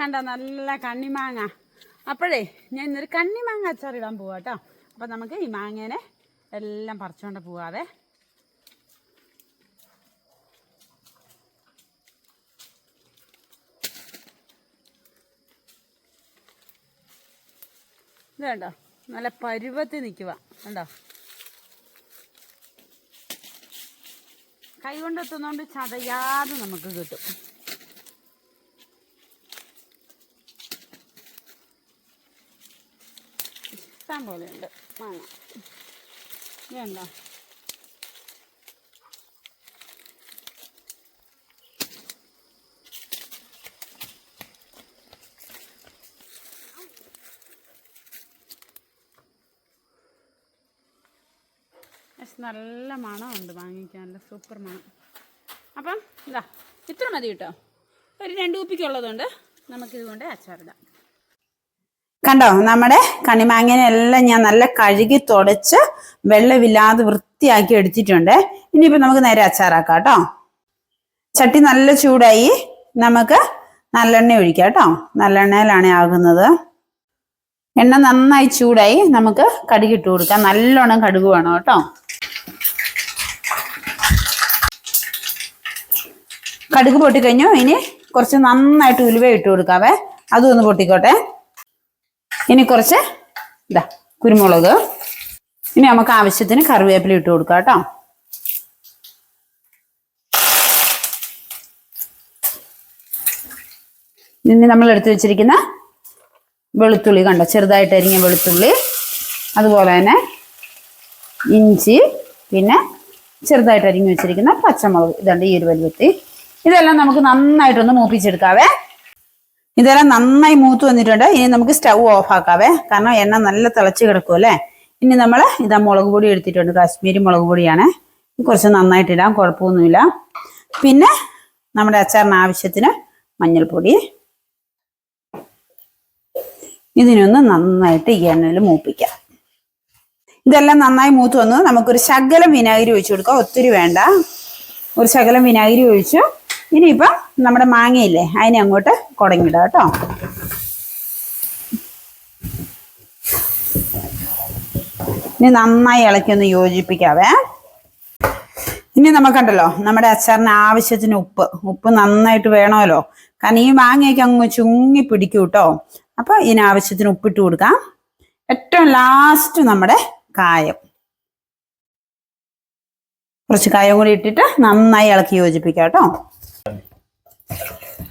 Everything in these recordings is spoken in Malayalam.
കണ്ടോ നല്ല കണ്ണിമാങ്ങ. അപ്പോഴേ ഞാൻ ഇന്നൊരു കണ്ണിമാങ്ങ അച്ചാറിടാൻ പോവാ കേട്ടോ അപ്പം നമുക്ക് ഈ മാങ്ങേനെ എല്ലാം പറിച്ചുകൊണ്ട് പോവാതെ ഇത് കണ്ടോ? നല്ല പരുവത്തിൽ നിൽക്കുക കണ്ടോ? കൈ കൊണ്ടെത്തുന്നതുകൊണ്ട് ചതയാതെ നമുക്ക് കിട്ടും. ഇഷ്ടം പോലെയുണ്ട്. മാങ്ങ പക്ഷെ നല്ല മണമുണ്ട് വാങ്ങിക്കാൻ നല്ല സൂപ്പർ മണം. അപ്പം ഇതാ ഇത്ര മതി കേട്ടോ. ഒരു രണ്ട് കുപ്പിക്കുള്ളതുകൊണ്ട് നമുക്കിതുകൊണ്ട് അച്ചാറിടാം. കണ്ടോ? നമ്മുടെ കണിമാങ്ങനെല്ലാം ഞാൻ നല്ല കഴുകി തുടച്ച് വെള്ളമില്ലാതെ വൃത്തിയാക്കി എടുത്തിട്ടുണ്ട്. ഇനിയിപ്പോൾ നമുക്ക് നേരെ അച്ചാറാക്കാം കേട്ടോ. ചട്ടി നല്ല ചൂടായി നമുക്ക് നല്ലെണ്ണ ഒഴിക്കാം കേട്ടോ. നല്ലെണ്ണയിലാണ് ആകുന്നത്. എണ്ണ നന്നായി ചൂടായി നമുക്ക് കടുക് ഇട്ട് കൊടുക്കാം. നല്ലോണം കടുക് വേണം കേട്ടോ. കടുക് പൊട്ടിക്കഴിഞ്ഞു. ഇനി കുറച്ച് നന്നായിട്ട് ഉലുവ ഇട്ട് കൊടുക്കാവേ. അതും ഒന്ന് പൊട്ടിക്കോട്ടെ. ഇനി കുറച്ച് ഇതാ കുരുമുളക്. ഇനി നമുക്ക് ആവശ്യത്തിന് കറിവേപ്പില ഇട്ട് കൊടുക്കാം കേട്ടോ. ഇനി നമ്മൾ എടുത്തു വെച്ചിരിക്കുന്ന വെളുത്തുള്ളി കണ്ടോ? ചെറുതായിട്ട് അരിഞ്ഞ വെളുത്തുള്ളി അതുപോലെ തന്നെ ഇഞ്ചി പിന്നെ ചെറുതായിട്ട് അരിഞ്ഞു വെച്ചിരിക്കുന്ന പച്ചമുളക്. ഇതുണ്ട് ഈ ഒരു വലുപ്പത്തി ഇതെല്ലാം നമുക്ക് നന്നായിട്ടൊന്ന് മൂപ്പിച്ചെടുക്കാവേ. ഇതെല്ലാം നന്നായി മൂത്ത് വന്നിട്ടുണ്ട്. ഇനി നമുക്ക് സ്റ്റൗ ഓഫ് ആക്കാവേ കാരണം എണ്ണ നല്ല തിളച്ച് കിടക്കും അല്ലേ? ഇനി നമ്മൾ ഇതാ മുളക് പൊടി എടുത്തിട്ടുണ്ട്. കാശ്മീരി മുളക് പൊടിയാണ്. കുറച്ച് നന്നായിട്ട് ഇടാം. കുഴപ്പമൊന്നുമില്ല. പിന്നെ നമ്മുടെ അച്ചാറിന് ആവശ്യത്തിന് മഞ്ഞൾപ്പൊടി. ഇതിനൊന്ന് നന്നായിട്ട് എണ്ണയിൽ മൂപ്പിക്കാം. ഇതെല്ലാം നന്നായി മൂത്ത് വന്നു. നമുക്കൊരു ശകലം വിനാഗിരി ഒഴിച്ചു കൊടുക്കാം. ഒത്തിരി വേണ്ട. ഒരു ശകലം വിനാഗിരി ഒഴിച്ചു. ഇനിയിപ്പം നമ്മുടെ മാങ്ങയില്ലേ അതിനെ അങ്ങോട്ട് കുടങ്ങിടുക കേട്ടോ. ഇനി നന്നായി ഇളക്കി ഒന്ന് യോജിപ്പിക്കാവേ. ഇനി നമുക്കുണ്ടല്ലോ നമ്മുടെ അച്ചാറിന് ആവശ്യത്തിന് ഉപ്പ്. ഉപ്പ് നന്നായിട്ട് വേണമല്ലോ. കാരണം ഈ മാങ്ങയൊക്കെ അങ്ങ് ചുങ്ങി പിടിക്കും കേട്ടോ. അപ്പൊ ഇതിന് ആവശ്യത്തിന് ഉപ്പിട്ട് കൊടുക്കാം. ഏറ്റവും ലാസ്റ്റ് നമ്മുടെ കായം. കുറച്ച് കായം കൂടി ഇട്ടിട്ട് നന്നായി ഇളക്കി യോജിപ്പിക്കാം കേട്ടോ.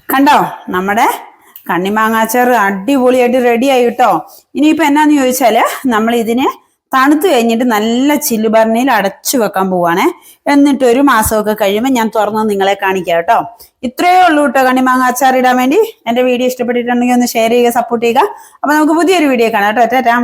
കണ്ടോ? നമ്മുടെ കണ്ണിമാങ്ങാച്ചാറ് അടിപൊളിയായിട്ട് റെഡി ആയി കേട്ടോ. ഇനിയിപ്പോ എന്നാന്ന് ചോദിച്ചാൽ നമ്മൾ ഇതിനെ തണുത്ത് കഴിഞ്ഞിട്ട് നല്ല ചില്ലുപറണിയിൽ അടച്ചു വെക്കാൻ പോവാണേ. എന്നിട്ട് ഒരു മാസമൊക്കെ കഴിയുമ്പോൾ ഞാൻ തുറന്ന് നിങ്ങളെ കാണിക്കാം കേട്ടോ. ഇത്രയേ ഉള്ളൂ കേട്ടോ കണ്ണിമാങ്ങ വേണ്ടി. എന്റെ വീഡിയോ ഇഷ്ടപ്പെട്ടിട്ടുണ്ടെങ്കിൽ ഒന്ന് ഷെയർ ചെയ്യുക സപ്പോർട്ട് ചെയ്യുക. അപ്പോൾ നമുക്ക് പുതിയൊരു വീഡിയോ കാണാം കേട്ടോ.